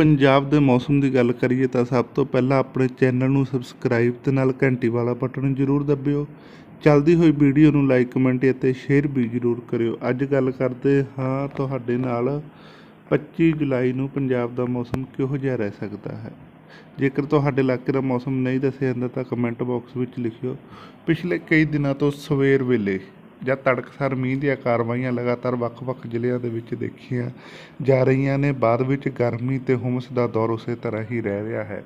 ਪੰਜਾਬ ਦੇ ਮੌਸਮ ਦੀ ਗੱਲ ਕਰੀਏ ਤਾਂ ਸਭ ਤੋਂ ਪਹਿਲਾਂ ਆਪਣੇ ਚੈਨਲ ਨੂੰ ਸਬਸਕ੍ਰਾਈਬ ਤੇ ਨਾਲ ਘੰਟੀ ਵਾਲਾ ਬਟਨ ਜ਼ਰੂਰ ਦਬਿਓ। ਚੱਲਦੀ ਹੋਈ ਵੀਡੀਓ ਨੂੰ ਲਾਈਕ, ਕਮੈਂਟ ਅਤੇ ਸ਼ੇਅਰ ਵੀ ਜ਼ਰੂਰ ਕਰਿਓ। ਅੱਜ ਗੱਲ ਕਰਦੇ ਹਾਂ ਤੁਹਾਡੇ ਨਾਲ 25 ਜੁਲਾਈ ਨੂੰ ਪੰਜਾਬ ਦਾ ਮੌਸਮ ਕਿਹੋ ਜਿਹਾ ਰਹਿ ਸਕਦਾ ਹੈ। ਜੇਕਰ ਤੁਹਾਡੇ ਇਲਾਕੇ ਦਾ ਮੌਸਮ ਨਹੀਂ ਦੱਸਿਆ ਜਾਂਦਾ ਤਾਂ ਕਮੈਂਟ ਬਾਕਸ ਵਿੱਚ ਲਿਖਿਓ। ਪਿਛਲੇ ਕਈ ਦਿਨਾਂ ਤੋਂ ਸਵੇਰ ਵੇਲੇ ਜਾਂ ਤੜਕਸਾਰ ਮੀਂਹ ਦੀਆਂ ਕਾਰਵਾਈਆਂ ਲਗਾਤਾਰ ਵੱਖ-ਵੱਖ ਜ਼ਿਲ੍ਹਿਆਂ ਦੇ ਵਿੱਚ ਦੇਖੀਆਂ ਜਾ ਰਹੀਆਂ ਨੇ। ਬਾਅਦ ਵਿੱਚ ਗਰਮੀ ਤੇ ਹੁਮਸ ਦਾ ਦੌਰ ਉਸੇ ਤਰ੍ਹਾਂ ਹੀ ਰਹਿ ਰਿਹਾ ਹੈ।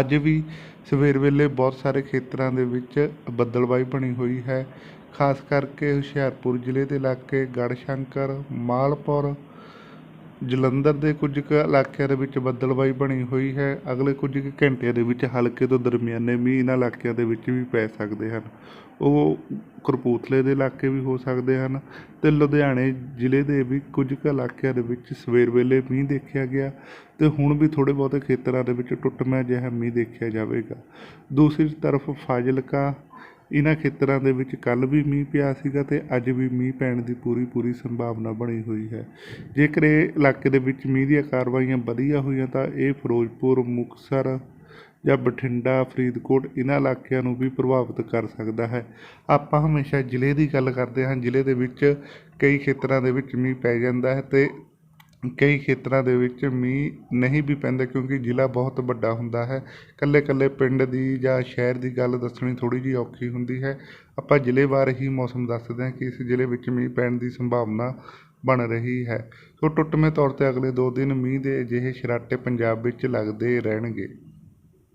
ਅੱਜ ਵੀ ਸਵੇਰ ਵੇਲੇ ਬਹੁਤ ਸਾਰੇ ਖੇਤਰਾਂ ਦੇ ਵਿੱਚ ਬੱਦਲਬਾਈ ਬਣੀ ਹੋਈ ਹੈ। ਖਾਸ ਕਰਕੇ ਹੁਸ਼ਿਆਰਪੁਰ ਜ਼ਿਲ੍ਹੇ ਦੇ ਇਲਾਕੇ ਗੜਸ਼ੰਕਰ, ਮਾਲਪੁਰ ਜਲੰਧਰ ਦੇ ਕੁਝ ਕੁ ਇਲਾਕਿਆਂ ਦੇ ਵਿੱਚ ਬੱਦਲਬਾਈ ਬਣੀ ਹੋਈ ਹੈ। ਅਗਲੇ ਕੁਝ ਕੁ ਘੰਟਿਆਂ ਦੇ ਵਿੱਚ ਹਲਕੇ ਤੋਂ ਦਰਮਿਆਨੇ ਮੀਂਹ ਇਹਨਾਂ ਇਲਾਕਿਆਂ ਦੇ ਵਿੱਚ ਵੀ ਪੈ ਸਕਦੇ ਹਨ। ਉਹ ਕਪੂਰਥਲੇ ਦੇ ਇਲਾਕੇ ਵੀ ਹੋ ਸਕਦੇ ਹਨ ਅਤੇ ਲੁਧਿਆਣੇ ਜ਼ਿਲ੍ਹੇ ਦੇ ਵੀ ਕੁਝ ਕੁ ਇਲਾਕਿਆਂ ਦੇ ਵਿੱਚ ਸਵੇਰ ਵੇਲੇ ਮੀਂਹ ਦੇਖਿਆ ਗਿਆ ਅਤੇ ਹੁਣ ਵੀ ਥੋੜ੍ਹੇ ਬਹੁਤੇ ਖੇਤਰਾਂ ਦੇ ਵਿੱਚ ਟੁੱਟਮਿਆਂ ਜਿਹਾ ਮੀਂਹ ਦੇਖਿਆ ਜਾਵੇਗਾ। ਦੂਸਰੀ ਤਰਫ ਫਾਜ਼ਿਲਕਾ ਇਹਨਾਂ ਖੇਤਰਾਂ ਦੇ ਵਿੱਚ ਕੱਲ੍ਹ ਵੀ ਮੀਂਹ ਪਿਆ ਸੀਗਾ ਅਤੇ ਅੱਜ ਵੀ ਮੀਂਹ ਪੈਣ ਦੀ ਪੂਰੀ ਪੂਰੀ ਸੰਭਾਵਨਾ ਬਣੀ ਹੋਈ ਹੈ। ਜੇਕਰ ਇਹ ਇਲਾਕੇ ਦੇ ਵਿੱਚ ਮੀਂਹ ਦੀਆਂ ਕਾਰਵਾਈਆਂ ਵਧੀਆ ਹੋਈਆਂ ਤਾਂ ਇਹ ਫਿਰੋਜ਼ਪੁਰ, ਮੁਕਤਸਰ ਜਾਂ ਬਠਿੰਡਾ, ਫਰੀਦਕੋਟ ਇਹਨਾਂ ਇਲਾਕਿਆਂ ਨੂੰ ਵੀ ਪ੍ਰਭਾਵਿਤ ਕਰ ਸਕਦਾ ਹੈ। ਆਪਾਂ ਹਮੇਸ਼ਾ ਜ਼ਿਲ੍ਹੇ ਦੀ ਗੱਲ ਕਰਦੇ ਹਾਂ। ਜ਼ਿਲ੍ਹੇ ਦੇ ਵਿੱਚ ਕਈ ਖੇਤਰਾਂ ਦੇ ਵਿੱਚ ਮੀਂਹ ਪੈ ਜਾਂਦਾ ਹੈ ਅਤੇ ਕਈ ਖੇਤਰਾਂ ਦੇ ਵਿੱਚ ਮੀਂਹ ਨਹੀਂ ਵੀ ਪੈਂਦਾ ਕਿਉਂਕਿ ਜ਼ਿਲ੍ਹਾ ਬਹੁਤ ਵੱਡਾ ਹੁੰਦਾ ਹੈ। ਇਕੱਲੇ ਇਕੱਲੇ ਪਿੰਡ ਦੀ ਜਾਂ ਸ਼ਹਿਰ ਦੀ ਗੱਲ ਦੱਸਣੀ ਥੋੜ੍ਹੀ ਜਿਹੀ ਔਖੀ ਹੁੰਦੀ ਹੈ। ਆਪਾਂ ਜ਼ਿਲ੍ਹੇ ਵਾਰ ਹੀ ਮੌਸਮ ਦੱਸਦੇ ਹਾਂ ਕਿ ਇਸ ਜ਼ਿਲ੍ਹੇ ਵਿੱਚ ਮੀਂਹ ਪੈਣ ਦੀ ਸੰਭਾਵਨਾ ਬਣ ਰਹੀ ਹੈ। ਸੋ ਟੁੱਟਵੇਂ ਤੌਰ 'ਤੇ ਅਗਲੇ ਦੋ ਦਿਨ ਮੀਂਹ ਦੇ ਅਜਿਹੇ ਸ਼ਰਾਟੇ ਪੰਜਾਬ ਵਿੱਚ ਲੱਗਦੇ ਰਹਿਣਗੇ।